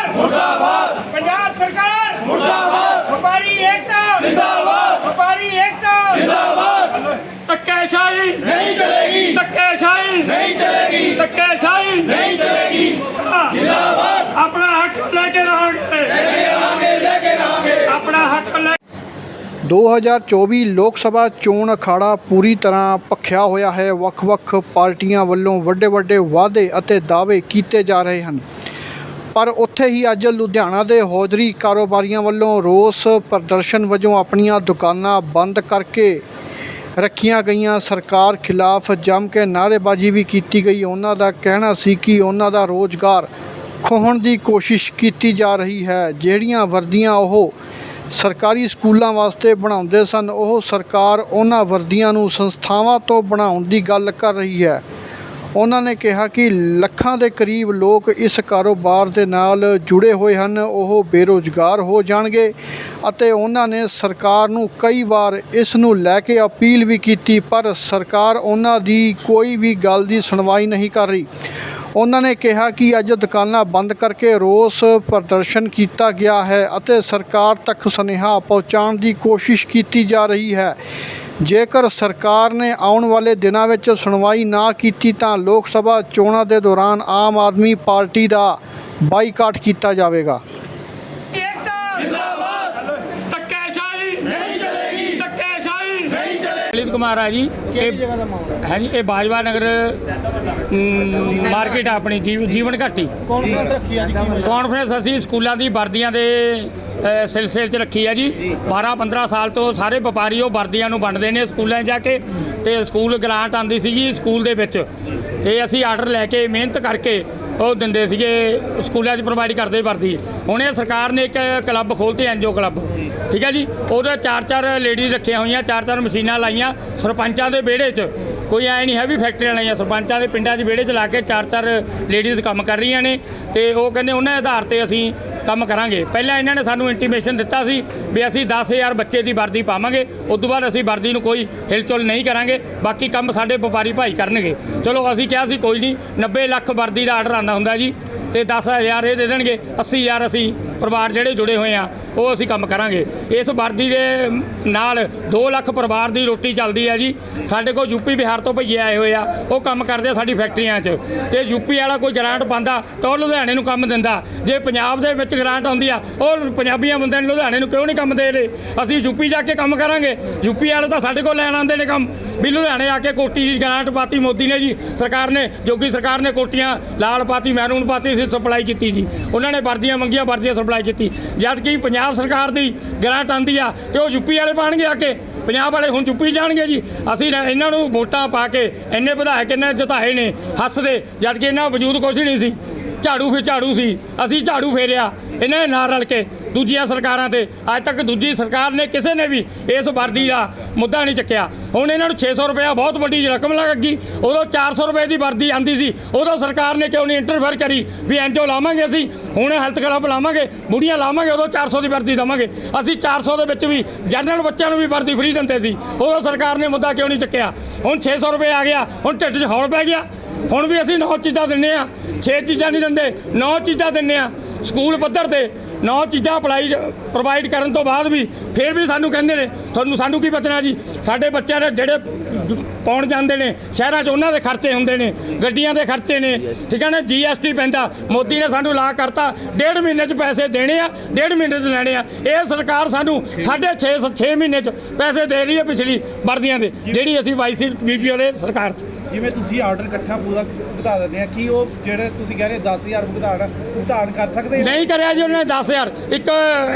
ਸਰਕਾਰ ਮੁਰਦਾਬਾਦ। ਪੰਜਾਬ ਸਰਕਾਰ ਮੁਰਦਾਬਾਦ। ਵਪਾਰੀ ਏਕਤਾ। ਜਿੰਦਾਬਾਦ। ਵਪਾਰੀ ਏਕਤਾ। ਜਿੰਦਾਬਾਦ। ਧੱਕੇਸ਼ਾਹੀ। ਨਹੀਂ ਚਲੇਗੀ। ਧੱਕੇਸ਼ਾਹੀ। ਨਹੀਂ ਚਲੇਗੀ। ਧੱਕੇਸ਼ਾਹੀ। ਨਹੀਂ ਚਲੇਗੀ। ਜਿੰਦਾਬਾਦ। ਆਪਣਾ ਹੱਕ ਲੈ ਕੇ ਰਹਾਂਗੇ। ਲੈ ਕੇ ਰਹਾਂਗੇ ਲੈ ਕੇ ਰਹਾਂਗੇ। ਆਪਣਾ ਹੱਕ ਲੈ 2024 ਲੋਕ ਸਭਾ ਚੋਣ ਅਖਾੜਾ ਪੂਰੀ ਤਰ੍ਹਾਂ ਭਖਿਆ ਹੋਇਆ ਹੈ। ਵੱਖ-ਵੱਖ ਪਾਰਟੀਆਂ ਵੱਲੋਂ ਵੱਡੇ-ਵੱਡੇ ਵਾਅਦੇ ਅਤੇ ਦਾਅਵੇ ਕੀਤੇ ਜਾ ਰਹੇ ਹਨ। ਪਰ ਉੱਥੇ ਹੀ ਅੱਜ ਲੁਧਿਆਣਾ ਦੇ ਹੌਜ਼ਰੀ ਕਾਰੋਬਾਰੀਆਂ ਵੱਲੋਂ ਰੋਸ ਪ੍ਰਦਰਸ਼ਨ ਵਜੋਂ ਆਪਣੀਆਂ ਦੁਕਾਨਾਂ ਬੰਦ ਕਰਕੇ ਰੱਖੀਆਂ ਗਈਆਂ। ਸਰਕਾਰ ਖਿਲਾਫ ਜੰਮ ਕੇ ਨਾਅਰੇਬਾਜ਼ੀ ਵੀ ਕੀਤੀ ਗਈ। ਉਹਨਾਂ ਦਾ ਕਹਿਣਾ ਸੀ ਕਿ ਉਹਨਾਂ ਦਾ ਰੋਜ਼ਗਾਰ ਖੋਹਣ ਦੀ ਕੋਸ਼ਿਸ਼ ਕੀਤੀ ਜਾ ਰਹੀ ਹੈ। ਜਿਹੜੀਆਂ ਵਰਦੀਆਂ ਉਹ ਸਰਕਾਰੀ ਸਕੂਲਾਂ ਵਾਸਤੇ ਬਣਾਉਂਦੇ ਸਨ, ਉਹ ਸਰਕਾਰ ਉਹਨਾਂ ਵਰਦੀਆਂ ਨੂੰ ਸੰਸਥਾਵਾਂ ਤੋਂ ਬਣਾਉਣ ਦੀ ਗੱਲ ਕਰ ਰਹੀ ਹੈ। ਉਹਨਾਂ ਨੇ ਕਿਹਾ ਕਿ ਲੱਖਾਂ ਦੇ ਕਰੀਬ ਲੋਕ ਇਸ ਕਾਰੋਬਾਰ ਦੇ ਨਾਲ ਜੁੜੇ ਹੋਏ ਹਨ, ਉਹ ਬੇਰੋਜ਼ਗਾਰ ਹੋ ਜਾਣਗੇ ਅਤੇ ਉਹਨਾਂ ਨੇ ਸਰਕਾਰ ਨੂੰ ਕਈ ਵਾਰ ਇਸ ਨੂੰ ਲੈ ਕੇ ਅਪੀਲ ਵੀ ਕੀਤੀ, ਪਰ ਸਰਕਾਰ ਉਹਨਾਂ ਦੀ ਕੋਈ ਵੀ ਗੱਲ ਦੀ ਸੁਣਵਾਈ ਨਹੀਂ ਕਰ ਰਹੀ। ਉਹਨਾਂ ਨੇ ਕਿਹਾ ਕਿ ਅੱਜ ਦੁਕਾਨਾਂ ਬੰਦ ਕਰਕੇ ਰੋਸ ਪ੍ਰਦਰਸ਼ਨ ਕੀਤਾ ਗਿਆ ਹੈ ਅਤੇ ਸਰਕਾਰ ਤੱਕ ਸੁਨੇਹਾ ਪਹੁੰਚਾਉਣ ਦੀ ਕੋਸ਼ਿਸ਼ ਕੀਤੀ ਜਾ ਰਹੀ ਹੈ। ਜੇਕਰ ਸਰਕਾਰ ਨੇ ਆਉਣ ਵਾਲੇ ਦਿਨਾਂ ਵਿੱਚ ਸੁਣਵਾਈ ਨਾ ਕੀਤੀ ਤਾਂ ਲੋਕ ਸਭਾ ਚੋਣਾਂ ਦੇ ਦੌਰਾਨ ਆਮ ਆਦਮੀ ਪਾਰਟੀ ਦਾ ਬਾਈਕਾਟ ਕੀਤਾ ਜਾਵੇਗਾ। ਲਲਿਤ ਕੁਮਾਰ ਆ ਜੀ। ਇਹ ਜਗ੍ਹਾ ਦਾ ਮਾਮਲਾ ਹੈ? ਜੀ ਇਹ ਬਾਜਵਾ ਨਗਰ ਮਾਰਕੀਟ ਆਪਣੀ ਜੀਵ- ਜੀਵਨ ਘਾਟੀ। ਕੌਨਫਰੰਸ ਰੱਖੀ ਆ ਜੀ? ਕਾਨਫਰੰਸ ਅਸੀਂ ਸਕੂਲਾਂ ਦੀ ਵਰਦੀਆਂ ਦੇ ਸਿਲਸਿਲੇ 'ਚ ਰੱਖੀ ਹੈ ਜੀ। 12 15 ਸਾਲ ਤੋਂ ਸਾਰੇ ਵਪਾਰੀ ਉਹ ਵਰਦੀਆਂ ਨੂੰ ਵੰਡਦੇ ਨੇ ਸਕੂਲਾਂ 'ਚ ਜਾ ਕੇ ਤੇ ਸਕੂਲ ਗ੍ਰਾਂਟ ਆਂਦੀ ਸੀਗੀ ਸਕੂਲ ਦੇ ਵਿੱਚ। ਤੇ ਅਸੀਂ ਆਰਡਰ ਲੈ ਕੇ ਮਿਹਨਤ ਕਰਕੇ ਉਹ ਦਿੰਦੇ ਸੀਗੇ, ਸਕੂਲਾਂ 'ਚ ਪ੍ਰੋਵਾਈਡ ਕਰਦੇ ਵਰਦੀ। ਹੁਣ ਇਹ ਸਰਕਾਰ ਨੇ ਇੱਕ ਕਲੱਬ ਖੋਲ੍ਹਤੇ ਐਨਜੀਓ ਕਲੱਬ ਠੀਕ ਹੈ ਜੀ? ਉਹਦੇ ਚਾਰ ਚਾਰ ਲੇਡੀਜ਼ ਰੱਖੀਆਂ ਹੋਈਆਂ ਚਾਰ ਚਾਰ ਮਸ਼ੀਨਾਂ ਲਾਈਆਂ ਸਰਪੰਚਾਂ ਦੇ ਵਿਹੜੇ 'ਚ। ਕੋਈ ਐ ਨਹੀਂ ਹੈ ਵੀ ਫੈਕਟਰੀਆਂ ਲਾਈਆਂ ਸਰਪੰਚਾਂ ਦੇ ਪਿੰਡਾਂ 'ਚ ਵਿਹੜੇ 'ਚ ਲਾ ਕੇ ਚਾਰ ਚਾਰ ਲੇਡੀਜ਼ ਕੰਮ ਕਰ ਰਹੀਆਂ ਨੇ ਤੇ ਉਹ ਕਹਿੰਦੇ ਉਹਨਾਂ ਦੇ ਆਧਾਰ ਤੇ ਅਸੀਂ ਕੰਮ ਕਰਾਂਗੇ। ਪਹਿਲਾਂ ਇਹਨਾਂ ਨੇ ਸਾਨੂੰ ਇੰਟੀਮੇਸ਼ਨ ਦਿੱਤਾ ਸੀ ਵੀ ਅਸੀਂ 10000 ਬੱਚੇ ਦੀ ਵਰਦੀ ਪਾਵਾਂਗੇ ਉਸ ਤੋਂ ਬਾਅਦ ਅਸੀਂ ਵਰਦੀ ਨੂੰ ਕੋਈ ਹਿਲਚੁਲ ਨਹੀਂ ਕਰਾਂਗੇ, ਬਾਕੀ ਕੰਮ ਸਾਡੇ ਵਪਾਰੀ ਭਾਈ ਕਰਨਗੇ। ਚਲੋ ਅਸੀਂ ਕਿਹਾ ਸੀ ਕੋਈ ਨਹੀਂ 90 ਲੱਖ ਵਰਦੀ ਦਾ ਆਰਡਰ ਆਂਦਾ ਹੁੰਦਾ ਜੀ ਤੇ 10000 ਇਹ ਦੇ ਦੇਣਗੇ 80000 ਅਸੀਂ ਪਰਿਵਾਰ ਜਿਹੜੇ ਜੁੜੇ ਹੋਏ ਆ, ਉਹ ਅਸੀਂ ਕੰਮ ਕਰਾਂਗੇ। ਇਸ ਵਰਦੀ ਦੇ ਨਾਲ 2 ਲੱਖ ਪਰਿਵਾਰ ਦੀ ਰੋਟੀ ਚੱਲਦੀ ਹੈ ਜੀ। ਸਾਡੇ ਕੋਲ ਯੂਪੀ ਬਿਹਾਰ ਤੋਂ ਭਈਏ ਆਏ ਹੋਏ ਆ, ਉਹ ਕੰਮ ਕਰਦੇ ਆ ਸਾਡੀ ਫੈਕਟਰੀਆਂ 'ਚ। ਤੇ ਯੂਪੀ ਵਾਲਾ ਕੋਈ ਗ੍ਰਾਂਟ ਪਾਉਂਦਾ, ਤਾਂ ਉਹ ਲੁਧਿਆਣੇ ਨੂੰ ਕੰਮ ਦਿੰਦਾ। ਜੇ ਪੰਜਾਬ ਦੇ ਵਿੱਚ ਗ੍ਰਾਂਟ ਆਉਂਦੀ ਆ, ਉਹ ਪੰਜਾਬੀਆਂ ਬੰਦਿਆਂ ਨੂੰ ਲੁਧਿਆਣੇ ਨੂੰ ਕਿਉਂ ਨਹੀਂ ਕੰਮ ਦੇ ਰਹੇ? ਅਸੀਂ ਯੂਪੀ ਜਾ ਕੇ ਕੰਮ ਕਰਾਂਗੇ। ਯੂਪੀ ਵਾਲੇ ਤਾਂ ਸਾਡੇ ਕੋਲ ਲੈਣ ਆਉਂਦੇ ਨੇ ਕੰਮ। ਵੀ ਲੁਧਿਆਣੇ ਆ ਕੇ ਕੋਟੀ ਦੀ ਗ੍ਰਾਂਟ ਪਾਤੀ ਮੋਦੀ ਨੇ ਜੀ, ਸਰਕਾਰ ਨੇ, ਜੋਗੀ ਸਰਕਾਰ ਨੇ ਕੋਟੀਆਂ ਲਾਲ ਪਾਤੀ, ਮਹਿਰੂਨ ਪਾਤੀ ਸੀ ਸਪਲਾਈ ਕੀਤੀ ਜੀ। ਉਹਨਾਂ ਨੇ ਵਰਦੀਆਂ ਮੰਗੀਆਂ, ਵਰਦੀਆਂ ਸਪਲਾਈ ਕੀਤੀ। ਜਦ ਕਿ ਪੰਜਾਬ ਸਰਕਾਰ ਦੀ ਗ੍ਰਾਂਟ ਆਂਦੀ ਆ ਤੇ ਉਹ ਯੂਪੀ ਵਾਲੇ ਪਾਣਗੇ ਆ ਕੇ। ਪੰਜਾਬ ਵਾਲੇ ਹੁਣ ਚੁੱਪੀ ਜਾਣਗੇ ਜੀ। ਅਸੀਂ ਇਹਨਾਂ ਨੂੰ ਵੋਟਾਂ ਪਾ ਕੇ ਇੰਨੇ ਵਿਧਾਇਕ ਇੰਨੇ ਜਿਤਾਏ ਨੇ ਹੱਸਦੇ, ਜਦ ਕਿ ਇਹਨਾਂ ਵਜੂਦ ਕੁਛ ਨਹੀਂ ਸੀ। ਝਾੜੂ ਫਿਰ ਝਾੜੂ ਸੀ। ਅਸੀਂ ਝਾੜੂ ਫੇਰਿਆ। ਇਹਨਾਂ ਦੇ ਨਾਲ ਰਲ ਕੇ ਦੂਜੀਆਂ ਸਰਕਾਰਾਂ ਤੇ। ਅੱਜ ਤੱਕ ਦੂਜੀ ਸਰਕਾਰ ਨੇ ਕਿਸੇ ਨੇ ਵੀ ਇਸ ਵਰਦੀ ਦਾ ਮੁੱਦਾ ਨਹੀਂ ਚੱਕਿਆ। ਹੁਣ ਇਹਨਾਂ ਨੂੰ 600 ਰੁਪਇਆ ਬਹੁਤ ਵੱਡੀ ਰਕਮ ਲੱਗੀ ਉਦੋਂ 400 ਰੁਪਏ ਦੀ ਵਰਦੀ ਆਂਦੀ ਸੀ। ਉਦੋਂ ਸਰਕਾਰ ਨੇ ਕਿਉਂ ਨਹੀਂ ਇੰਟਰਫੇਅਰ ਕਰੀ? ਵੀ ਐਨਜੋ ਲਾਵਾਂਗੇ ਅਸੀਂ। ਹੁਣ ਹੈਲਥ ਕਲੱਬ ਲਾਵਾਂਗੇ। ਬੁੜੀਆਂ ਲਾਵਾਂਗੇ, ਉਦੋਂ 400 ਦੀ ਵਰਦੀ ਦੇਵਾਂਗੇ। ਅਸੀਂ 400 ਦੇ ਵਿੱਚ ਵੀ ਜਨਰਲ ਬੱਚਿਆਂ ਨੂੰ ਵੀ ਵਰਦੀ ਫ੍ਰੀ ਦਿੰਦੇ ਸੀ। ਉਦੋਂ ਸਰਕਾਰ ਨੇ ਮੁੱਦਾ ਕਿਉਂ ਨਹੀਂ ਚੱਕਿਆ? ਹੁਣ 600 ਰੁਪਏ ਆ ਗਿਆ। ਹੁਣ ਢਿੱਡ 'ਚ ਹੌਲ ਪੈ ਗਿਆ। ਹੁਣ ਵੀ ਅਸੀਂ ਨੌ ਚੀਜ਼ਾਂ ਦਿੰਨੇ ਆ। 6 ਚੀਜ਼ਾਂ ਨਹੀਂ ਦਿੰਦੇ। ਨੌ ਚੀਜ਼ਾਂ ਦਿੰਨੇ ਆ। ਸਕੂਲ ਪੱਧਰ ਤੇ ਨੌ ਚੀਜ਼ਾਂ ਅਪਲਾਈ ਪ੍ਰੋਵਾਈਡ ਕਰਨ ਤੋਂ ਬਾਅਦ ਵੀ ਫਿਰ ਵੀ ਸਾਨੂੰ ਕਹਿੰਦੇ ਨੇ, ਤੁਹਾਨੂੰ ਸਾਨੂੰ ਕੀ ਬਚਣਾ ਜੀ? ਸਾਡੇ ਬੱਚਿਆਂ ਦੇ ਜਿਹੜੇ ਪਾਉਣ ਜਾਂਦੇ ਨੇ, ਸ਼ਹਿਰਾਂ 'ਚ ਉਹਨਾਂ ਦੇ ਖਰਚੇ ਹੁੰਦੇ ਨੇ, ਗੱਡੀਆਂ ਦੇ ਖਰਚੇ ਨੇ, ਠੀਕ ਹੈ ਨਾ? ਜੀਐਸਟੀ ਪੈਂਦਾ ਮੋਦੀ ਨੇ ਸਾਨੂੰ ਲਾ ਕਰਤਾ, ਡੇਢ ਮਹੀਨੇ 'ਚ ਪੈਸੇ ਦੇਣੇ ਆ, ਡੇਢ ਮਹੀਨੇ 'ਚ ਲੈਣੇ ਆ। ਇਹ ਸਰਕਾਰ ਸਾਨੂੰ ਸਾਢੇ 6 6 ਮਹੀਨੇ 'ਚ ਪੈਸੇ ਦੇ ਰਹੀ ਹੈ ਪਿਛਲੀ ਵਰਦੀਆਂ ਦੇ, ਜਿਹੜੀ ਅਸੀਂ ਵਾਈਸੀ ਬੀਪੀਓ ਦੇ ਸਰਕਾਰ 'ਚ। ਜਿਵੇਂ ਤੁਸੀਂ ਆਰਡਰ ਇਕੱਠਾ ਪੂਰਾ ਵਧਾ ਦਿੰਦੇ ਆ, ਕੀ ਉਹ ਜਿਹੜੇ ਤੁਸੀਂ ਕਹਿ ਰਹੇ 10000 ਭੁਗਤਾਨ ਭੁਗਤਾਨ ਕਰ ਸਕਦੇ ਨਹੀਂ ਕਰਿਆ ਜੀ ਉਹਨੇ 10000 ਇੱਕ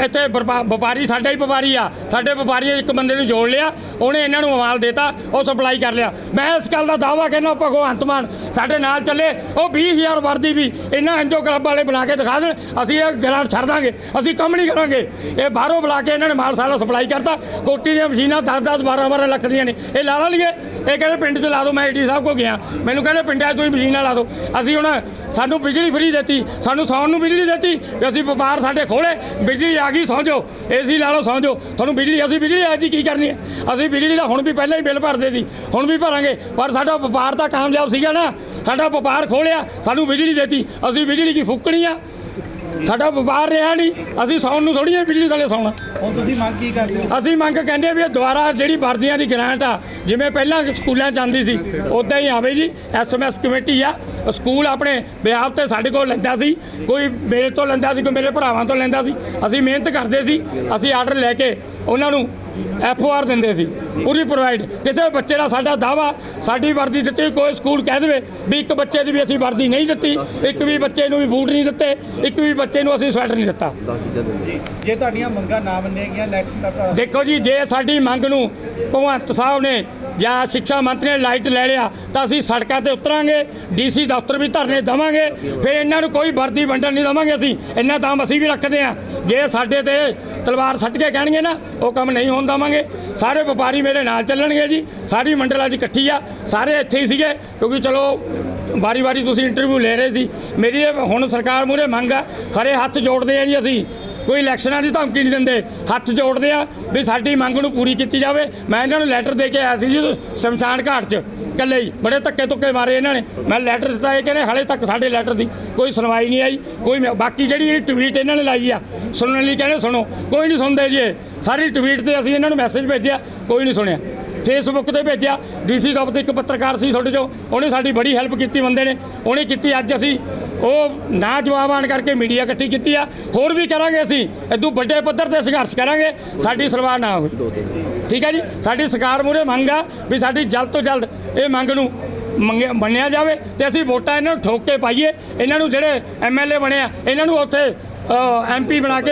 ਇੱਥੇ ਵਪਾ- ਵਪਾਰੀ ਸਾਡਾ ਹੀ ਵਪਾਰੀ ਆ। ਸਾਡੇ ਵਪਾਰੀ ਇੱਕ ਬੰਦੇ ਨੂੰ ਜੋੜ ਲਿਆ, ਉਹਨੇ ਇਹਨਾਂ ਨੂੰ ਮਾਲ ਦੇਤਾ, ਉਹ ਸਪਲਾਈ ਕਰ ਲਿਆ। ਮੈਂ ਇਸ ਗੱਲ ਦਾ ਦਾਵਾ ਕਹਿੰਦਾ ਭਗਵੰਤ ਮਾਨ, ਸਾਡੇ ਨਾਲ ਚੱਲੇ, ਉਹ 20000 ਵਰਦੀ ਵੀ ਇਹਨਾਂ ਐਨਜੋ ਕਲੱਬ ਵਾਲੇ ਬਣਾ ਕੇ ਦਿਖਾ ਦੇਣ, ਅਸੀਂ ਇਹ ਗਰਾਂ ਛੱਡ ਦਾਂਗੇ, ਅਸੀਂ ਕੰਮ ਨਹੀਂ ਕਰਾਂਗੇ। ਇਹ ਬਾਹਰੋਂ ਬੁਲਾ ਕੇ ਇਹਨਾਂ ਨੇ ਮਾਲ ਸਾਰਾ ਸਪਲਾਈ ਕਰਤਾ, ਕੋਟੀ ਦੀਆਂ ਮਸ਼ੀਨਾਂ 10 10 12 12 ਲੱਖ ਦੀਆਂ ਨੇ, ਇਹ ਲਾ ਲਾ ਲਈਏ। ਇਹ ਕਹਿੰਦੇ ਪਿੰਡ 'ਚ ਲਾ ਦਿਓ, ਮੈਂ ਏਡੀ ਸਾਹਿਬ ਕੋ ਗਿਆ। ਮੈਨੂੰ ਕਹਿੰਦੇ ਪਿੰਡਾਂ 'ਚ ਤੁਸੀਂ ਮਸ਼ੀਨਾਂ ਲਾ ਦਿਓ। ਅਸੀਂ ਹੁਣ ਸਾਨੂੰ ਬਿਜਲੀ ਫਰੀ ਦਿੱਤੀ, ਸਾਨੂੰ ਸੌਣ ਨੂੰ ਬਿਜਲੀ ਦਿੱਤੀ ਤੇ ਅਸੀਂ ਵਪਾਰ ਸਾਡੇ ਖੋਲੇ ਬਿਜਲੀ ਆ ਗਈ ਸੌਂ ਜਾਓ ਏਸੀ ਲਾ ਲਓ ਸੌਂ ਤੁਹਾਨੂੰ ਬਿਜਲੀ, ਅਸੀਂ ਬਿਜਲੀ ਅੱਜ ਦੀ ਕੀ ਕਰਨੀ ਹੈ? ਅਸੀਂ ਬਿਜਲੀ ਦਾ ਹੁਣ ਵੀ ਪਹਿਲਾਂ ਹੀ ਬਿੱਲ ਭਰਦੇ ਸੀ, ਹੁਣ ਵੀ ਭਰਾਂਗੇ। ਪਰ ਸਾਡਾ ਵਪਾਰ ਤਾਂ ਕਾਮਯਾਬ ਸੀਗਾ ਨਾ। ਸਾਡਾ ਵਪਾਰ ਖੋਲਿਆ ਸਾਨੂੰ ਬਿਜਲੀ ਦਿੱਤੀ। ਅਸੀਂ ਬਿਜਲੀ ਕੀ ਫੂਕਣੀ ਆ? ਸਾਡਾ ਵਪਾਰ ਰਿਹਾ ਨਹੀਂ। ਅਸੀਂ ਸੌਣ ਨੂੰ ਥੋੜੀ ਜਿਹੀ ਬਿਜਲੀ ਥੱਲੇ ਸੌਣਾ। ਹੁਣ ਤੁਸੀਂ ਮੰਗ ਕੀ ਕਰਦੇ ਹੋ? ਅਸੀਂ ਮੰਗ ਕਹਿੰਦੇ ਵੀ ਇਹ ਦੁਬਾਰਾ ਜਿਹੜੀ ਵਰਦੀਆਂ ਦੀ ਗ੍ਰਾਂਟ ਆ ਜਿਵੇਂ ਪਹਿਲਾਂ ਸਕੂਲਾਂ 'ਚ ਆਉਂਦੀ ਸੀ ਉਦਾਂ ਹੀ ਆਵੇ ਜੀ। ਐਸਐਮਐਸ ਕਮੇਟੀ ਆ ਸਕੂਲ ਆਪਣੇ ਬਿਹਾਰ ਤੇ ਸਾਡੇ ਕੋਲ ਲੈਂਦਾ ਸੀ। ਕੋਈ ਮੇਰੇ ਤੋਂ ਲੈਂਦਾ ਸੀ ਕੋਈ ਮੇਰੇ ਭਰਾਵਾਂ ਤੋਂ ਲੈਂਦਾ ਸੀ। ਅਸੀਂ ਮਿਹਨਤ ਕਰਦੇ ਸੀ ਅਸੀਂ ਆਰਡਰ ਲੈ ਕੇ ਉਹਨਾਂ ਨੂੰ ਐਫਓਆਰ ਦਿੰਦੇ ਸੀ ਪੂਰੀ ਪ੍ਰੋਵਾਈਡ ਕਿਸੇ ਬੱਚੇ ਦਾ ਸਾਡਾ ਦਾਵਾ ਸਾਡੀ ਵਰਦੀ ਦਿੱਤੀ ਕੋਈ ਸਕੂਲ ਕਹਿ ਦੇਵੇ ਵੀ ਇੱਕ ਬੱਚੇ ਦੀ ਵੀ ਅਸੀਂ ਵਰਦੀ ਨਹੀਂ ਦਿੱਤੀ ਇੱਕ ਵੀ ਬੱਚੇ ਨੂੰ ਵੀ ਬੂਟ ਨਹੀਂ ਦਿੱਤੇ ਇੱਕ ਵੀ ਬੱਚੇ ਨੂੰ ਅਸੀਂ ਸਵੈਟਰ ਨਹੀਂ ਦਿੱਤਾ। ਜੇ ਤੁਹਾਡੀਆਂ ਮੰਗਾਂ ਨਾ ਮੰਨੀਆਂ ਗਈਆਂ ਨੈਕਸਟ ਸਟੈਪ ਦੇਖੋ ਜੀ ਜੇ ਸਾਡੀ ਮੰਗ ਨੂੰ ਭਗਵੰਤ ਸਾਹਿਬ ਨੇ ਜਾਂ ਸਿੱਖਿਆ ਮੰਤਰੀ ਨੇ ਲਾਈਟ ਲੈ ਲਿਆ, ਤਾਂ ਅਸੀਂ ਸੜਕਾਂ ਤੇ ਉਤਰਾਂਗੇ, ਡੀਸੀ ਦਫ਼ਤਰ ਵੀ ਧਰਨੇ ਦੇਵਾਂਗੇ, ਫਿਰ ਇਹਨਾਂ ਨੂੰ ਕੋਈ ਵਰਦੀ ਵੰਡਣ ਨਹੀਂ ਦੇਵਾਂਗੇ ਅਸੀਂ, ਇੰਨਾ ਦਾਮ ਅਸੀਂ ਵੀ ਰੱਖਦੇ ਹਾਂ। ਜੇ ਸਾਡੇ ਤੇ ਤਲਵਾਰ ਸੱਟ ਕੇ ਕਹਿਣਗੇ ਨਾ, ਉਹ ਕੰਮ ਨਹੀਂ ਹੋਣ ਦੇਵਾਂਗੇ। ਸਾਰੇ ਵਪਾਰੀ ਮੇਰੇ ਨਾਲ ਚੱਲਣਗੇ ਜੀ, ਸਾਰੀ ਮੰਡਲ ਅੱਜ ਇਕੱਠੀ ਆ, ਸਾਰੇ ਇੱਥੇ ਹੀ ਸੀਗੇ, ਕਿਉਂਕਿ ਚਲੋ ਵਾਰੀ ਵਾਰੀ ਤੁਸੀਂ ਇੰਟਰਵਿਊ ਲੈ ਰਹੇ ਸੀ। ਮੇਰੀ ਇਹ ਹੁਣ ਸਰਕਾਰ ਮੂਹਰੇ ਮੰਗ ਆ ਖੜੇ ਹੱਥ ਜੋੜਦੇ ਆ ਜੀ ਅਸੀਂ। ਕੋਈ ਇਲੈਕਸ਼ਨਾਂ ਦੀ ਧਮਕੀ ਨਹੀਂ ਦਿੰਦੇ। ਹੱਥ ਜੋੜਦੇ ਆ ਵੀ ਸਾਡੀ ਮੰਗ ਨੂੰ ਪੂਰੀ ਕੀਤੀ ਜਾਵੇ। ਮੈਂ ਇਹਨਾਂ ਨੂੰ ਲੈਟਰ ਦੇ ਕੇ ਆਇਆ ਸੀ ਜੀ ਸ਼ਮਸ਼ਾਨ ਘਾਟ 'ਚ, ਇਕੱਲੇ ਹੀ, ਬੜੇ ਧੱਕੇ ਧੁੱਕੇ ਮਾਰੇ ਇਹਨਾਂ ਨੇ। ਮੈਂ ਲੈਟਰ ਦਿੱਤਾ, ਇਹ ਕਹਿੰਦੇ ਹਲੇ ਤੱਕ ਸਾਡੇ ਲੈਟਰ ਦੀ ਕੋਈ ਸੁਣਵਾਈ ਨਹੀਂ ਆਈ, ਕੋਈ ਮੈਂ- ਬਾਕੀ ਜਿਹੜੀ ਇਹ ਟਵੀਟ ਇਹਨਾਂ ਨੇ ਲਾਈ ਆ, ਸੁਣਨ ਲਈ ਕਹਿੰਦੇ ਸੁਣੋ, ਕੋਈ ਨਹੀਂ ਸੁਣਦੇ ਜੀ ਇਹ। ਸਾਰੀ ਟਵੀਟ ਤੇ ਅਸੀਂ ਇਹਨਾਂ ਨੂੰ ਮੈਸੇਜ ਭੇਜਿਆ, ਕੋਈ ਨਹੀਂ ਸੁਣਿਆ। ਫੇਸਬੁੱਕ ਤੇ ਭੇਜਿਆ। ਡੀਸੀ ਦਫ਼ਤਰ ਇੱਕ ਪੱਤਰਕਾਰ ਸੀ ਤੁਹਾਡੇ ਚੋਂ। ਉਹਨੇ ਸਾਡੀ ਬੜੀ ਹੈਲਪ ਕੀਤੀ ਬੰਦੇ ਨੇ। ਉਹਨੇ ਕੀਤੀ ਅੱਜ ਅਸੀਂ ਉਹ ਨਾ ਜਵਾਬ ਆਣ ਕਰਕੇ ਮੀਡੀਆ ਇਕੱਠੀ ਕੀਤੀ ਆ। ਹੋਰ ਵੀ ਕਰਾਂਗੇ ਅਸੀਂ। ਇਦੋਂ ਵੱਡੇ ਪੱਧਰ ਤੇ ਸੰਘਰਸ਼ ਕਰਾਂਗੇ। ਸਾਡੀ ਸਲਵਾਰ ਨਾ ਹੋਵੇ। ਠੀਕ ਹੈ ਜੀ? ਸਾਡੀ ਸਰਕਾਰ ਮੂਹਰੇ ਮੰਗ ਆ ਵੀ ਸਾਡੀ ਜਲਦ ਤੋਂ ਜਲਦ ਇਹ ਮੰਗ ਨੂੰ ਮੰਗਿਆ ਮੰਨਿਆ ਜਾਵੇ ਤੇ ਅਸੀਂ ਵੋਟਾਂ ਇਹਨਾਂ ਨੂੰ ਠੋਕ ਕੇ ਪਾਈਏ। ਇਹਨਾਂ ਨੂੰ ਜਿਹੜੇ ਐਮਐਲਏ ਬਣੇ ਆ, ਇਹਨਾਂ ਨੂੰ ਉੱਥੇ ਐਮਪੀ ਬਣਾ ਕੇ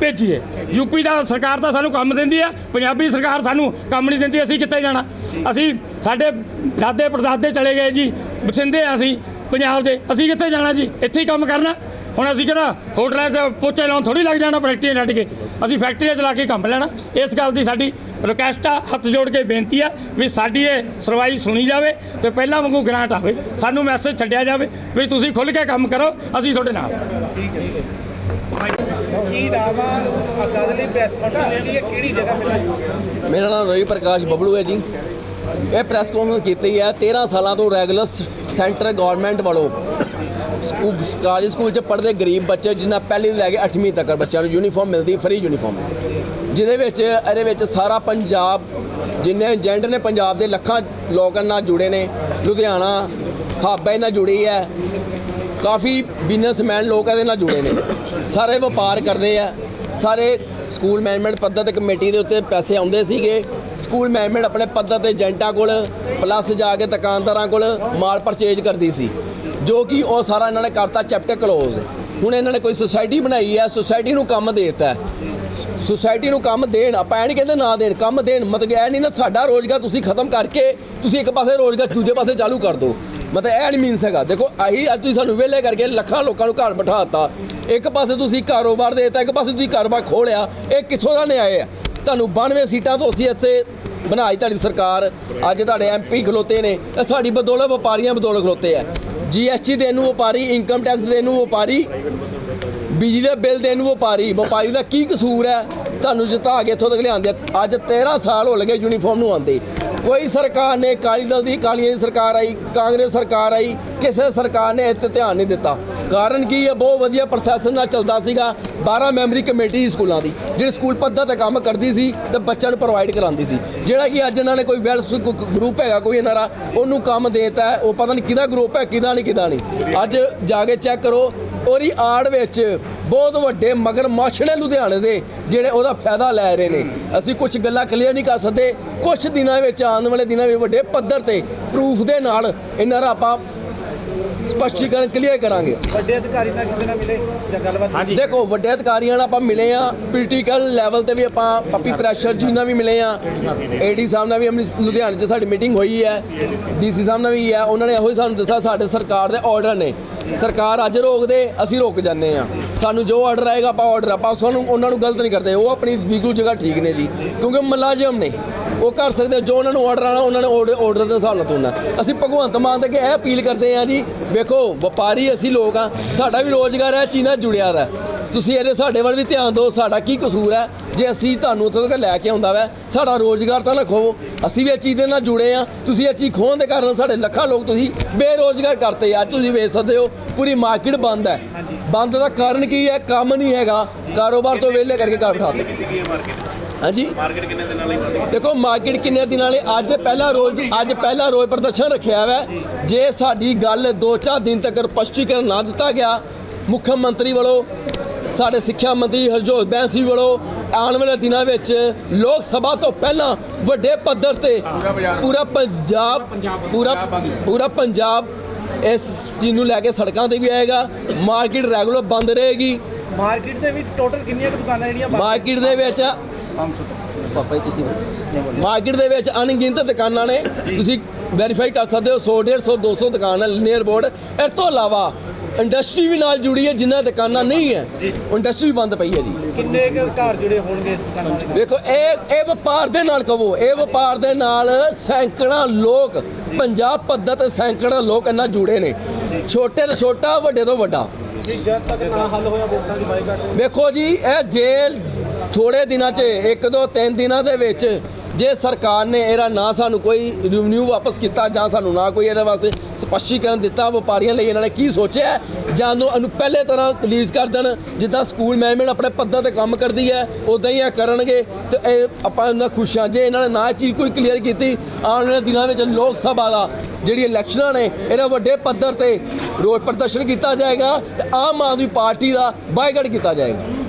ਭੇਜੀਏ। ਯੂਪੀ ਦਾ ਸਰਕਾਰ ਤਾਂ ਸਾਨੂੰ ਕੰਮ ਦਿੰਦੀ ਆ, ਪੰਜਾਬੀ ਸਰਕਾਰ ਸਾਨੂੰ ਕੰਮ ਨਹੀਂ ਦਿੰਦੀ, ਅਸੀਂ ਕਿੱਥੇ ਜਾਣਾ? ਅਸੀਂ ਸਾਡੇ ਦਾਦੇ ਪੜਦਾਦੇ ਚਲੇ ਗਏ ਜੀ ਬਸਿੰਦੇ ਆ ਅਸੀਂ, ਪੰਜਾਬ ਦੇ। ਅਸੀਂ ਕਿੱਥੇ ਜਾਣਾ ਜੀ? ਇੱਥੇ ਹੀ ਕੰਮ ਕਰਨਾ। ਹੁਣ ਅਸੀਂ ਕਿਹੜਾ ਹੋਟਲਾਂ 'ਤੇ ਪੋਚੇ ਲਾਉਣ ਥੋੜੀ ਲੱਗ ਜਾਣਾ, ਫੈਕਟਰੀਆਂ ਛੱਡ ਕੇ। ਅਸੀਂ ਫੈਕਟਰੀਆਂ ਚਲਾ ਕੇ ਕੰਮ ਲੈਣਾ। ਇਸ ਗੱਲ ਦੀ ਸਾਡੀ ਰਿਕੁਐਸਟ ਆ, ਹੱਥ ਜੋੜ ਕੇ ਬੇਨਤੀ ਆ ਵੀ ਸਾਡੀ ਇਹ ਸੁਣਵਾਈ ਸੁਣੀ ਜਾਵੇ ਤੇ ਪਹਿਲਾਂ ਵਾਂਗੂ ਗ੍ਰਾਂਟ ਆਵੇ। ਸਾਨੂੰ ਮੈਸੇਜ ਛੱਡਿਆ ਜਾਵੇ ਵੀ ਤੁਸੀਂ ਖੁੱਲ੍ਹ ਕੇ ਕੰਮ ਕਰੋ, ਅਸੀਂ ਤੁਹਾਡੇ ਨਾਲ ਕੀ ਨਾਮ ਅਕਾਦ ਲਈ ਪ੍ਰੈਸ ਕਾਨਫਰੰਸ ਜਿਹੜੀ ਹੈ, ਕਿਹੜੀ ਜਗ੍ਹਾ ਮਿਲਣਾ ਮੇਰਾ ਨਾਮ ਰਵੀ ਪ੍ਰਕਾਸ਼ ਬਬਲੂ ਹੈ ਜੀ। ਇਹ ਪ੍ਰੈਸ ਕਾਨਫਰੰਸ ਕੀਤੀ ਹੈ 13 ਸਾਲਾਂ ਤੋਂ ਰੈਗੂਲਰ ਸੈਂਟਰ ਗਵਰਨਮੈਂਟ ਵੱਲੋਂ। ਸਕੂਲ ਸਰਕਾਰੀ ਸਕੂਲ 'ਚ ਪੜ੍ਹਦੇ ਗਰੀਬ ਬੱਚੇ ਜਿਨ੍ਹਾਂ ਪਹਿਲੀ ਤੋਂ ਲੈ ਕੇ 8ਵੀਂ ਤੱਕ ਬੱਚਿਆਂ ਨੂੰ ਯੂਨੀਫਾਰਮ ਮਿਲਦੀ ਫ੍ਰੀ ਯੂਨੀਫਾਰਮ ਜਿਹਦੇ ਵਿੱਚ, ਇਹਦੇ ਵਿੱਚ ਸਾਰਾ ਪੰਜਾਬ, ਜਿੰਨੇ ਏਜੰਟ ਨੇ ਪੰਜਾਬ ਦੇ ਲੱਖਾਂ ਲੋਕਾਂ ਨਾਲ ਜੁੜੇ ਨੇ। ਲੁਧਿਆਣਾ, ਹੱਬ ਇਹ ਨਾਲ ਜੁੜੀ ਹੈ। ਕਾਫੀ ਬਿਜ਼ਨਸਮੈਨ ਲੋਕ ਇਹਦੇ ਨਾਲ ਜੁੜੇ ਨੇ। ਸਾਰੇ ਵਪਾਰ ਕਰਦੇ ਆ। ਸਾਰੇ ਸਕੂਲ ਮੈਨੇਜਮੈਂਟ ਪੱਧਰ ਤੇ ਕਮੇਟੀ ਦੇ ਉੱਤੇ ਪੈਸੇ ਆਉਂਦੇ ਸੀਗੇ। ਸਕੂਲ ਮੈਨੇਜਮੈਂਟ ਆਪਣੇ ਪੱਧਰ ਤੇ ਏਜੰਟਾਂ ਕੋਲ ਪਲੱਸ ਜਾ ਕੇ ਦੁਕਾਨਦਾਰਾਂ ਕੋਲ ਮਾਲ ਪਰਚੇਜ ਕਰਦੀ ਸੀ। ਜੋ ਕਿ ਉਹ ਸਾਰਾ ਇਹਨਾਂ ਨੇ ਕਰਤਾ ਚੈਪਟਰ ਕਲੋਜ਼ ਹੁਣ ਇਹਨਾਂ ਨੇ ਕੋਈ ਸੁਸਾਇਟੀ ਬਣਾਈ ਹੈ ਸੁਸਾਇਟੀ ਨੂੰ ਕੰਮ ਦੇਤਾ। ਸੁਸਾਇਟੀ ਨੂੰ ਕੰਮ ਦੇਣ, ਆਪਾਂ ਇਹ ਕਹਿੰਦੇ ਨਾ ਦੇਣ, ਕੰਮ ਦੇਣ, ਮਤਲਬ ਇਹ ਨਹੀਂ ਨਾ ਸਾਡਾ ਰੋਜ਼ਗਾਰ ਤੁਸੀਂ ਖਤਮ ਕਰਕੇ, ਤੁਸੀਂ ਇੱਕ ਪਾਸੇ ਰੋਜ਼ਗਾਰ ਦੂਜੇ ਪਾਸੇ ਚਾਲੂ ਕਰ ਦਿਓ। ਮਤਲਬ ਇਹ ਨਹੀਂ ਮੀਨਸ ਹੈਗਾ। ਦੇਖੋ ਆਹੀ ਅੱਜ ਤੁਸੀਂ ਸਾਨੂੰ ਵਿਹਲੇ ਕਰਕੇ ਲੱਖਾਂ ਲੋਕਾਂ ਨੂੰ ਘਰ ਬਿਠਾ ਦਿੱਤਾ ਇੱਕ ਪਾਸੇ ਤੁਸੀਂ ਕਾਰੋਬਾਰ ਦੇ ਦਿੱਤਾ, ਇੱਕ ਪਾਸੇ ਤੁਸੀਂ ਕਾਰੋਬਾਰ ਖੋਲਿਆ। ਇਹ ਕਿੱਥੋਂ ਦਾ ਨਿਆਏ ਆ? ਤੁਹਾਨੂੰ 92 ਸੀਟਾਂ ਤੋਂ ਅਸੀਂ ਇੱਥੇ ਬਣਾਈ ਤੁਹਾਡੀ ਸਰਕਾਰ। ਅੱਜ ਤੁਹਾਡੇ ਐਮਪੀ ਖਲੋਤੇ ਨੇ। ਇਹ ਸਾਡੀ ਬਦੌਲਤ ਵਪਾਰੀਆਂ ਬਦੌਲਤ ਖਲੋਤੇ ਆ। ਜੀਐਸਟੀ ਦੇਣ ਨੂੰ ਵਪਾਰੀ ਇਨਕਮ ਟੈਕਸ ਦੇਣ ਨੂੰ ਵਪਾਰੀ, ਬਿਜਲੀ ਦੇ ਬਿੱਲ ਦੇਣ ਨੂੰ ਵਪਾਰੀ। ਵਪਾਰੀ ਦਾ ਕੀ ਕਸੂਰ ਹੈ? ਤੁਹਾਨੂੰ ਜਿਤਾ ਕੇ ਇੱਥੋਂ ਤੱਕ ਲਿਆਂਦੇ ਅੱਜ 13 ਸਾਲ ਹੋ ਲਗੇ ਯੂਨੀਫਾਰਮ ਨੂੰ ਆਉਂਦੇ। ਕੋਈ ਸਰਕਾਰ ਨੇ ਕਾਲੀ ਦਲ ਦੀ ਕਾਲੀਆਂ ਦੀ ਸਰਕਾਰ ਆਈ, ਕਾਂਗਰਸ ਸਰਕਾਰ ਆਈ, ਕਿਸੇ ਸਰਕਾਰ ਨੇ ਇੱਥੇ ਧਿਆਨ ਨਹੀਂ ਦਿੱਤਾ। ਕਾਰਨ ਕੀ ਹੈ? ਬਹੁਤ ਵਧੀਆ ਪ੍ਰੋਸੈਸ ਨਾਲ ਚੱਲਦਾ ਸੀਗਾ 12 ਮੈਂਬਰੀ ਕਮੇਟੀ ਸੀ ਸਕੂਲਾਂ ਦੀ, ਜਿਹੜੀ ਸਕੂਲ ਪੱਧਰ ਤੇ ਕੰਮ ਕਰਦੀ ਸੀ ਤੇ ਬੱਚਿਆਂ ਨੂੰ ਪ੍ਰੋਵਾਈਡ ਕਰਾਉਂਦੀ ਸੀ। ਜਿਹੜਾ ਕਿ ਅੱਜ ਇਹਨਾਂ ਨੇ ਕੋਈ ਵੈਲ ਗਰੁੱਪ ਹੈਗਾ, ਕੋਈ ਇਹਨਾਂ ਦਾ, ਉਹਨੂੰ ਕੰਮ ਦੇਤਾ ਉਹ ਪਤਾ ਨਹੀਂ ਕਿਹਦਾ ਗਰੁੱਪ ਹੈ, ਕਿਹਦਾ ਨਹੀਂ ਕਿਹਦਾ ਨਹੀਂ। ਅੱਜ ਜਾ ਕੇ ਚੈੱਕ ਕਰੋ ਉਹਦੀ ਆੜ ਵਿੱਚ ਬਹੁਤ ਵੱਡੇ ਮਗਰ ਨੇ ਲੁਧਿਆਣੇ ਦੇ ਜਿਹੜੇ ਉਹਦਾ ਫਾਇਦਾ ਲੈ ਰਹੇ ਨੇ। ਅਸੀਂ ਕੁਝ ਗੱਲਾਂ ਕਲੀਅਰ ਨਹੀਂ ਕਰ ਸਕਦੇ। ਕੁਝ ਦਿਨਾਂ ਵਿੱਚ ਆਉਣ ਵਾਲੇ ਦਿਨਾਂ ਵਿੱਚ ਵੱਡੇ ਪੱਧਰ ਤੇ ਪ੍ਰੂਫ ਦੇ ਨਾਲ ਇਹਨਾਂ ਦਾ ਆਪਾਂ ਸਪਸ਼ਟੀਕਰਨ ਕਲੀਅਰ ਕਰਾਂਗੇ। ਵੱਡੇ ਅਧਿਕਾਰੀ ਨਾਲ ਕਿਸੇ ਨਾਲ ਮਿਲੇ ਜਾਂ ਗੱਲਬਾਤ ਕੀਤੀ? ਦੇਖੋ ਵੱਡੇ ਅਧਿਕਾਰੀਆਂ ਨਾਲ ਆਪਾਂ ਮਿਲੇ ਆ ਪੋਲੀਟੀਕਲ ਲੈਵਲ ਤੇ ਵੀ ਆਪਾਂ ਪੱਪੀ ਪ੍ਰੈਸ਼ਰ ਜੀ ਨਾਲ ਵੀ ਮਿਲੇ ਆ ਏਡੀ ਸਾਹਿਬ ਨਾਲ ਵੀ ਲੁਧਿਆਣੇ 'ਚ ਸਾਡੀ ਮੀਟਿੰਗ ਹੋਈ ਹੈ। ਡੀਸੀ ਸਾਹਿਬ ਨਾਲ ਵੀ ਹੈ। ਉਹਨਾਂ ਨੇ ਇਹੋ ਹੀ ਸਾਨੂੰ ਦੱਸਿਆ ਸਾਡੇ ਸਰਕਾਰ ਦੇ ਆਰਡਰ ਨੇ। ਸਰਕਾਰ ਅੱਜ ਰੋਕਦੇ, ਅਸੀਂ ਰੋਕ ਜਾਂਦੇ ਆ ਸਾਨੂੰ ਜੋ ਆਰਡਰ ਆਏਗਾ, ਆਪਾਂ ਆਰਡਰ ਆਪਾਂ ਸਾਨੂੰ, ਉਹਨਾਂ ਨੂੰ ਗਲਤ ਨਹੀਂ ਕਰਦੇ। ਉਹ ਆਪਣੀ ਬਿਲਕੁਲ ਜਗ੍ਹਾ ਠੀਕ ਨੇ ਜੀ। ਕਿਉਂਕਿ ਮੁਲਾਜ਼ਮ ਨੇ। ਉਹ ਕਰ ਸਕਦੇ ਜੋ ਉਹਨਾਂ ਨੂੰ ਆਰਡਰ ਆਣਾ ਉਹਨਾਂ ਨੇ ਆਰਡਰ ਦੇ ਹਿਸਾਬ ਨਾਲ ਤੁਰਨਾ। ਅਸੀਂ ਭਗਵੰਤ ਮਾਨ ਦੇ ਅੱਗੇ ਇਹ ਅਪੀਲ ਕਰਦੇ ਆ ਜੀ ਵੇਖੋ ਵਪਾਰੀ ਅਸੀਂ ਲੋਕ ਆ ਸਾਡਾ ਵੀ ਰੋਜ਼ਗਾਰ ਹੈ ਚੀਨਾ ਜੁੜਿਆ ਦਾ ਤੁਸੀਂ ਇਹਦੇ ਸਾਡੇ ਵੱਲ ਵੀ ਧਿਆਨ ਦਿਓ ਸਾਡਾ ਕੀ ਕਸੂਰ ਹੈ? ਜੇ ਅਸੀਂ ਤੁਹਾਨੂੰ ਉੱਥੋਂ ਤੱਕ ਲੈ ਕੇ ਆਉਂਦਾ ਵੈ ਸਾਡਾ ਰੋਜ਼ਗਾਰ ਤਾਂ ਨਾ ਖੋਵੋ ਅਸੀਂ ਵੀ ਇਹ ਚੀਜ਼ ਦੇ ਨਾਲ ਜੁੜੇ ਆ ਤੁਸੀਂ ਇਹ ਚੀਜ਼ ਖੋਹਣ ਦੇ ਕਾਰਨ ਸਾਡੇ ਲੱਖਾਂ ਲੋਕ ਤੁਸੀਂ ਬੇਰੋਜ਼ਗਾਰ ਕਰਤੇ ਆ। ਤੁਸੀਂ ਵੇਚ ਸਕਦੇ ਹੋ ਪੂਰੀ ਮਾਰਕੀਟ ਬੰਦ ਹੈ। ਬੰਦ ਦਾ ਕਾਰਨ ਕੀ ਹੈ? ਕੰਮ ਨਹੀਂ ਹੈਗਾ। ਕਾਰੋਬਾਰ ਤੋਂ ਵਿਹਲੇ ਕਰਕੇ ਘਰ ਬਿਠਾਤੇ ਹਾਂਜੀ। ਮਾਰਕੀਟ ਕਿੰਨੇ ਦਿਨਾਂ ਲਈ ਦੇਖੋ ਮਾਰਕੀਟ ਕਿੰਨੇ ਦਿਨਾਂ ਲਈ? ਅੱਜ ਪਹਿਲਾ ਰੋਜ਼ ਅੱਜ ਪਹਿਲਾ ਰੋਜ਼ ਪ੍ਰਦਰਸ਼ਨ ਰੱਖਿਆ ਹੋਇਆ। ਜੇ। ਸਾਡੀ ਗੱਲ ਦੋ ਚਾਰ ਦਿਨ ਤੱਕ ਸਪਸ਼ਟੀਕਰਨ ਨਾ ਦਿੱਤਾ ਗਿਆ ਮੁੱਖ ਮੰਤਰੀ ਵੱਲੋਂ ਸਾਡੇ ਸਿੱਖਿਆ ਮੰਤਰੀ ਹਰਜੋਤ ਬੈਂਸੀ ਵੱਲੋਂ ਆਉਣ ਵਾਲੇ ਦਿਨਾਂ ਵਿੱਚ ਲੋਕ ਸਭਾ ਤੋਂ ਪਹਿਲਾਂ ਵੱਡੇ ਪੱਧਰ ਤੇ ਪੂਰਾ ਪੰਜਾਬ। ਪੂਰਾ ਪੂਰਾ ਪੰਜਾਬ ਇਸ ਚੀਜ਼ ਨੂੰ ਲੈ ਕੇ ਸੜਕਾਂ ਤੇ ਵੀ ਆਏਗਾ। ਮਾਰਕੀਟ ਰੈਗੂਲਰ ਬੰਦ ਰਹੇਗੀ। ਮਾਰਕੀਟ ਦੇ ਵਿੱਚ ਟੋਟਲ ਕਿੰਨੀਆਂ ਦੁਕਾਨਾਂ ਜਿਹੜੀਆਂ ਮਾਰਕੀਟ ਦੇ ਵਿੱਚ ਪਾਪਾ ਹੀ ਤੁਸੀਂ ਮਾਰਕੀਟ ਦੇ ਵਿੱਚ ਅਣਗਿਣਤ ਦੁਕਾਨਾਂ ਨੇ। ਤੁਸੀਂ ਵੈਰੀਫਾਈ ਕਰ ਸਕਦੇ ਹੋ 100 150 200 ਦੁਕਾਨਾਂ ਨੀਅਰ ਬੋਰਡ ਇਸ ਤੋਂ ਇਲਾਵਾ ਇੰਡਸਟਰੀ ਵੀ ਨਾਲ ਜੁੜੀ ਹੈ ਜਿਨ੍ਹਾਂ ਦੁਕਾਨਾਂ ਨਹੀਂ ਹੈ ਇੰਡਸਟਰੀ ਵੀ ਬੰਦ ਪਈ ਹੈ ਜੀ। ਕਿੰਨੇ ਕੁ ਘਰ ਜੁੜੇ ਹੋਣਗੇ ਇਸ ਦੁਕਾਨਾਂ ਦੇ? ਵੇਖੋ ਇਹ ਇਹ ਵਪਾਰ ਦੇ ਨਾਲ ਕਹੋ ਇਹ ਵਪਾਰ ਦੇ ਨਾਲ ਸੈਂਕੜਾ ਲੋਕ ਪੰਜਾਬ ਪੱਧਰ ਤੇ ਸੈਂਕੜਾ ਲੋਕ ਇੰਨਾ ਜੁੜੇ ਨੇ। ਛੋਟੇ ਤੋਂ ਛੋਟਾ ਵੱਡੇ ਤੋਂ ਵੱਡਾ। ਜਦ ਤੱਕ ਨਾ ਹੱਲ ਹੋਇਆ ਵੋਟਾਂ ਦੀ ਬਾਈਕਾਟ ਵੇਖੋ ਜੀ ਇਹ ਜੇਲ੍ਹ ਥੋੜੇ ਦਿਨਾਂ 'ਚ, ਇੱਕ ਦੋ ਤਿੰਨ ਦਿਨਾਂ ਦੇ ਵਿੱਚ ਜੇ ਸਰਕਾਰ ਨੇ ਇਹਦਾ ਨਾ ਸਾਨੂੰ ਕੋਈ ਰਿਵਨਿਊ ਵਾਪਸ ਕੀਤਾ ਜਾਂ ਸਾਨੂੰ ਨਾ ਕੋਈ ਇਹਦੇ ਵਾਸਤੇ ਸਪਸ਼ਟੀਕਰਨ ਦਿੱਤਾ, ਵਪਾਰੀਆਂ ਲਈ ਇਹਨਾਂ ਨੇ ਕੀ ਸੋਚਿਆ? ਜਾਂ ਨੂੰ ਇਹਨੂੰ ਪਹਿਲੇ ਤਰ੍ਹਾਂ ਰਿਲੀਜ਼ ਕਰ ਦੇਣ, ਜਿੱਦਾਂ ਸਕੂਲ ਮੈਨੇਜਮੈਂਟ ਆਪਣੇ ਪੱਧਰ ਤੇ ਕੰਮ ਕਰਦੀ ਹੈ ਉਦਾਂ ਹੀ ਇਹ ਕਰਨਗੇ ਤੇ ਇਹ ਆਪਾਂ ਇਹਨਾਂ ਖੁਸ਼ ਹਾਂ। ਜੇ ਇਹਨਾਂ ਨੇ ਨਾ ਇਹ ਚੀਜ਼ ਕੋਈ ਕਲੀਅਰ ਕੀਤੀ, ਆਉਣ ਵਾਲੇ ਦਿਨਾਂ ਵਿੱਚ ਲੋਕ ਸਭਾ ਦਾ ਜਿਹੜੀ ਇਲੈਕਸ਼ਨਾਂ ਨੇ, ਇਹਦਾ ਵੱਡੇ ਪੱਧਰ ਤੇ ਰੋਸ ਪ੍ਰਦਰਸ਼ਨ ਕੀਤਾ ਜਾਏਗਾ ਤੇ ਆਮ ਆਦਮੀ ਪਾਰਟੀ ਦਾ ਬਾਈਕਾਟ ਕੀਤਾ ਜਾਏਗਾ।